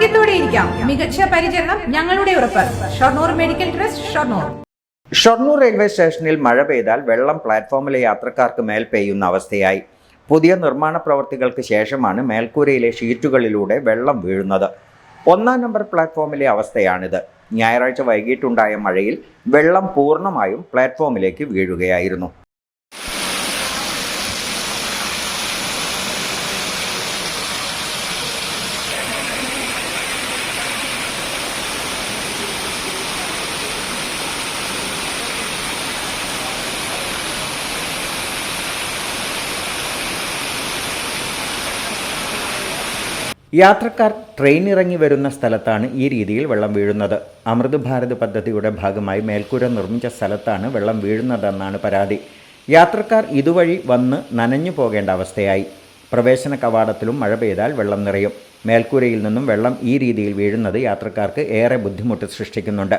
ആരോഗ്യത്തോടെ ഇരിക്കാം. മികച്ച പരിചരണം ഞങ്ങളുടെ ഉറപ്പ്. Shoranur medical trust Shoranur. Shoranur railway സ്റ്റേഷനിൽ മഴ പെയ്താൽ വെള്ളം പ്ലാറ്റ്ഫോമിലെ യാത്രക്കാർക്ക് മേൽ പെയ്യുന്ന അവസ്ഥയായി. പുതിയ നിർമ്മാണ പ്രവൃത്തികൾക്ക് ശേഷമാണ് മേൽക്കൂരയിലെ ഷീറ്റുകളിലൂടെ വെള്ളം വീഴുന്നത്. ഒന്നാം നമ്പർ പ്ലാറ്റ്ഫോമിലെ അവസ്ഥയാണിത്. ഞായറാഴ്ച വൈകിട്ടുണ്ടായ മഴയിൽ വെള്ളം പൂർണമായും പ്ലാറ്റ്ഫോമിലേക്ക് വീഴുകയായിരുന്നു. യാത്രക്കാർ ട്രെയിൻ ഇറങ്ങി വരുന്ന സ്ഥലത്താണ് ഈ രീതിയിൽ വെള്ളം വീഴുന്നത്. അമൃത് ഭാരത് പദ്ധതിയുടെ ഭാഗമായി മേൽക്കൂര നിർമ്മിച്ച സ്ഥലത്താണ് വെള്ളം വീഴുന്നതെന്നാണ് പരാതി. യാത്രക്കാർ ഇതുവഴി വന്ന് നനഞ്ഞു പോകേണ്ട അവസ്ഥയായി. പ്രവേശന കവാടത്തിലും മഴ പെയ്താൽ വെള്ളം നിറയും. മേൽക്കൂരയിൽ നിന്നും വെള്ളം ഈ രീതിയിൽ വീഴുന്നത് യാത്രക്കാർക്ക് ഏറെ ബുദ്ധിമുട്ട് സൃഷ്ടിക്കുന്നുണ്ട്.